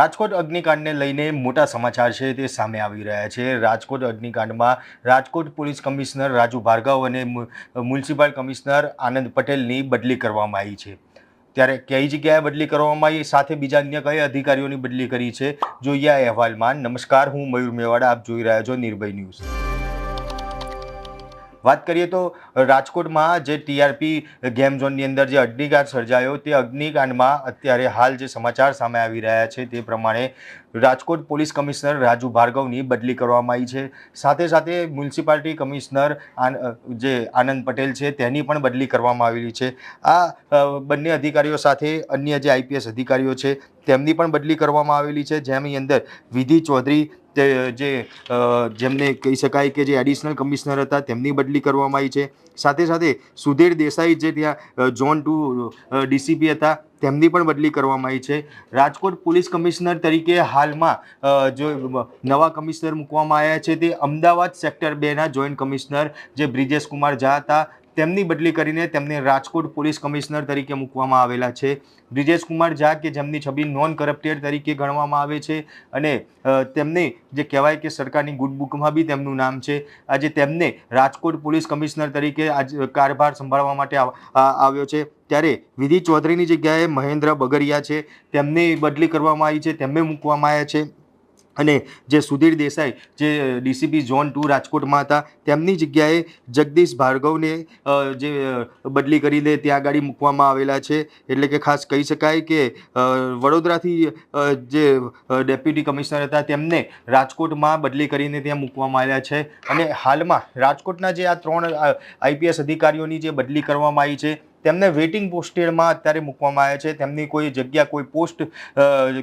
રાજકોટ અગ્નિકાંડને લઈને મોટા સમાચાર છે તે સામે આવી રહ્યા છે. રાજકોટ અગ્નિકાંડમાં રાજકોટ પોલીસ કમિશનર રાજુ ભાર્ગવ અને મ્યુનિસિપલ કમિશનર આનંદ પટેલની બદલી કરવામાં આવી છે. ત્યારે કઈ જગ્યાએ બદલી કરવામાં આવી સાથે બીજા અન્ય કઈ અધિકારીઓની બદલી કરી છે, જોઈએ આ અહેવાલમાં. નમસ્કાર, હું મયુર મેવાડા, આપ જોઈ રહ્યા છો નિર્ભય ન્યૂઝ. વાત કરીએ તો રાજકોટમાં જે ટીઆરપી ગેમ ઝોનની અંદર જે અગ્નિકાંડ સર્જાયો તે અગ્નિકાંડમાં અત્યારે હાલ જે સમાચાર સામે આવી રહ્યા છે તે પ્રમાણે રાજકોટ પોલીસ કમિશનર રાજુ ભાર્ગવની બદલી કરવામાં આવી છે. સાથે સાથે મ્યુનિસિપાલિટી કમિશનર જે આનંદ પટેલ છે તેની પણ બદલી કરવામાં આવેલી છે. આ બંને અધિકારીઓ સાથે અન્ય જે આઈપીએસ અધિકારીઓ છે તેમની પણ બદલી કરવામાં આવેલી છે જેની અંદર વિધિ ચૌધરી જે જેમને કહી શકાય કે જે એડિશનલ કમિશનર હતા, તેમની બદલી કરવામાં આવી છે. સાથે સાથે સુધીર દેસાઈ જે ત્યાં ઝોન ટુ ડીસીપી હતા, તેમની પણ બદલી કરવામાં આવી છે. રાજકોટ પોલીસ કમિશનર તરીકે હાલમાં જો નવા કમિશનર મૂકવામાં આવ્યા છે તે અમદાવાદ સેક્ટર બેના જોઈન્ટ કમિશનર જે બ્રિજેશ કુમાર ઝા હતા તેમની બદલી કરીને તેમને રાજકોટ પોલીસ કમિશનર તરીકે મૂકવામાં આવેલા છે. બ્રિજેશ કુમાર ઝા કે જેમની છબી નોન કરપ્ટેડ તરીકે ગણવામાં આવે છે અને તેમને જે કહેવાય કે સરકારની ગુડ બુકમાં બી તેમનું નામ છે. આજે તેમને રાજકોટ પોલીસ કમિશનર તરીકે આજ કારભાર સંભાળવા માટે આવ્યો છે. ત્યારે વિધિ ચૌધરીની જગ્યાએ મહેન્દ્ર બગરિયા છે. તેમની બદલી કરવામાં આવી છે. તેમને મૂકવામાં આવ્યા છે. અને જે સુધીર દેસાઈ, જે ડીસીપી ઝોન ટુ રાજકોટમાં હતા, તેમની જગ્યાએ જગદીશ ભાર્ગવને જે બદલી કરીને ત્યાં આગળ મૂકવામાં આવેલા છે. એટલે કે ખાસ કહી શકાય કે વડોદરાથી જે ડેપ્યુટી કમિશનર હતા, તેમને રાજકોટમાં બદલી કરીને ત્યાં મૂકવામાં આવ્યા છે. અને હાલમાં રાજકોટના જે આ ત્રણ આઈપીએસ અધિકારીઓની જે બદલી કરવામાં આવી છે તેમને વેઇટિંગ પોસ્ટેડમાં અત્યારે મૂકવામાં આવ્યા છે. તેમની કોઈ જગ્યા, કોઈ પોસ્ટ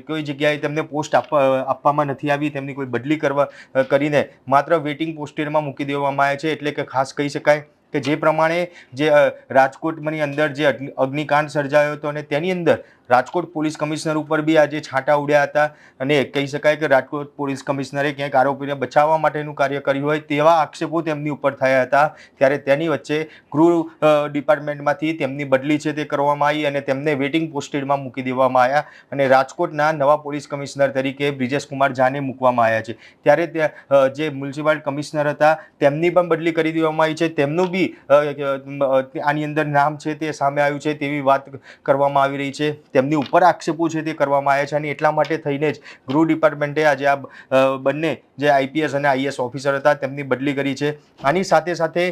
કોઈ જગ્યાએ તેમને પોસ્ટ આપવામાં નથી આવી. તેમની કોઈ બદલી કરવા કરીને માત્ર વેઇટિંગ પોસ્ટેડમાં મૂકી દેવામાં આવ્યા છે. એટલે કે ખાસ કહી શકાય કે જે પ્રમાણે જે રાજકોટની અંદર જે અગ્નિકાંડ સર્જાયો હતો અને તેની અંદર રાજકોટ પોલીસ કમિશનર ઉપર બી આજે છાંટા ઉડ્યા હતા અને કહી શકાય કે રાજકોટ પોલીસ કમિશનરે ક્યાંક આરોપીને બચાવવા માટેનું કાર્ય કર્યું હોય તેવા આક્ષેપો તેમની ઉપર થયા હતા. ત્યારે તેની વચ્ચે ગૃહ ડિપાર્ટમેન્ટમાંથી તેમની બદલી છે તે કરવામાં આવી અને તેમને વેઇટિંગ પોસ્ટેડમાં મૂકી દેવામાં આવ્યા અને રાજકોટના નવા પોલીસ કમિશનર તરીકે બ્રિજેશ કુમાર ઝાને મૂકવામાં આવ્યા છે. ત્યારે જે મ્યુનિસિપલ કમિશનર હતા તેમની પણ બદલી કરી દેવામાં આવી છે. તેમનું બી આની અંદર નામ છે તે સામે આવ્યું છે તેવી વાત કરવામાં આવી રહી છે. તેમની ઉપર આક્ષેપો છે તે કરવામાં આવ્યા છે અને એટલા માટે થઈને જ ગૃહ ડિપાર્ટમેન્ટે આજે આ બંને જે આઈપીએસ અને આઈએસ ઓફિસર હતા તેમની બદલી કરી છે. આની સાથે સાથે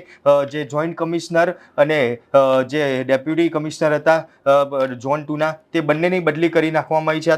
જે જોઈન્ટ કમિશનર અને જે ડેપ્યુટી કમિશનર હતા ઝોન ટુના તે બંનેની બદલી કરી નાખવામાં આવી છે.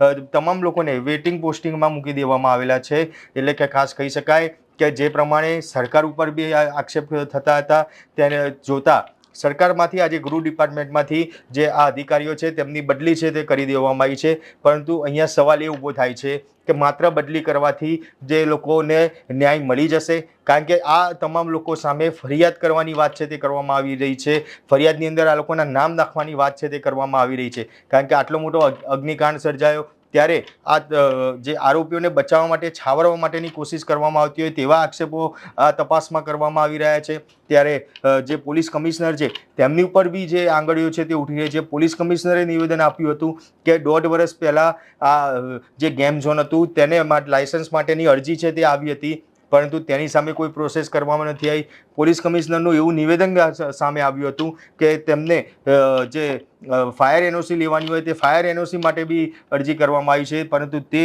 આ તમામ લોકોને વેઇટિંગ પોસ્ટિંગમાં મૂકી દેવામાં આવેલા છે. એટલે કે ખાસ કહી શકાય કે જે પ્રમાણે સરકાર ઉપર બી આક્ષેપ થતા હતા, તેને જોતા સરકારમાંથી, આજે ગૃહ ડિપાર્ટમેન્ટમાંથી જે આ અધિકારીઓ છે, તેમની બદલી છે તે કરી દેવામાં આવી છે. પરંતુ અહીંયા સવાલ એ ઊભો થાય છે કે માત્ર બદલી કરવાથી જે લોકોને ન્યાય મળી જશે? કારણ કે આ તમામ લોકો સામે ફરિયાદ કરવાની વાત છે તે કરવામાં આવી રહી છે. ફરિયાદની અંદર આ લોકોના નામ નાખવાની વાત છે તે કરવામાં આવી રહી છે. કારણ કે આટલો મોટો અગ્નિકાંડ સર્જાયો ત્યારે આ જે આરોપીઓને બચાવવા માટે, છાવરવા માટેની કોશિશ કરવામાં આવતી હોય તેવા આક્ષેપો આ તપાસમાં કરવામાં આવી રહ્યા છે. ત્યારે જે પોલીસ કમિશનર છે, તેમની ઉપર બી જે આંગળીઓ છે તે ઉઠી રહી છે. પોલીસ કમિશનરે નિવેદન આપ્યું હતું કે દોઢ વર્ષ પહેલાં આ જે ગેમ ઝોન હતું, તેને લાયસન્સ માટેની અરજી છે તે આવી હતી. પરંતુ તેની સામે કોઈ પ્રોસેસ કરવામાં નથી આવી. પોલીસ કમિશનરનું એવું નિવેદન સામે આવ્યું હતું કે તેમને જે ફાયર એનઓસી લેવાની હોય તે ફાયર એનઓસી માટે બી અરજી કરવામાં આવી છે. પરંતુ તે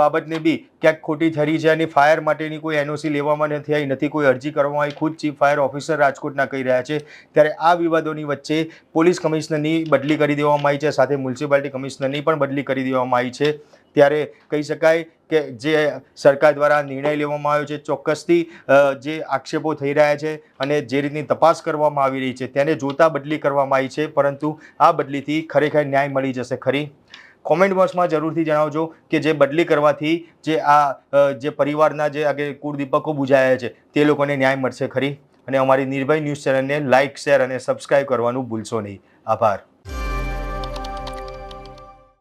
બાબતને બી ક્યાંક ખોટી ઠરી છે અને ફાયર માટેની કોઈ એનઓસી લેવામાં નથી આવી, નથી કોઈ અરજી કરવામાં આવી. ખુદ ચીફ ફાયર ઓફિસર રાજકોટના કહી રહ્યા છે. ત્યારે આ વિવાદોની વચ્ચે પોલીસ કમિશનરની બદલી કરી દેવામાં આવી છે. સાથે મ્યુનિસિપાલિટી કમિશનરની પણ બદલી કરી દેવામાં આવી છે. ત્યારે કહી શકાય કે જે સરકાર દ્વારા નિર્ણય લેવામાં આવ્યો છે, ચોક્કસથી જે આક્ષેપો થઈ રહ્યા છે અને જે રીતની તપાસ કરવામાં આવી રહી છે, તેને જોતા બદલી કરવામાં આવી છે, પરંતુ આ બદલીથી ખરેખર ન્યાય મળી જશે ખરી? કોમેન્ટ બોક્સમાં જરૂરથી જણાવજો કે જે બદલી કરવાથી જે આ જે પરિવારના જે આગે કુળદીપકો બુજાયા છે, તે લોકોને ન્યાય મળશે ખરી? અને અમારી નિર્ભય ન્યૂઝ ચેનલને લાઇક, શેર અને સબસ્ક્રાઈબ કરવાનું ભૂલશો નહીં. આભાર.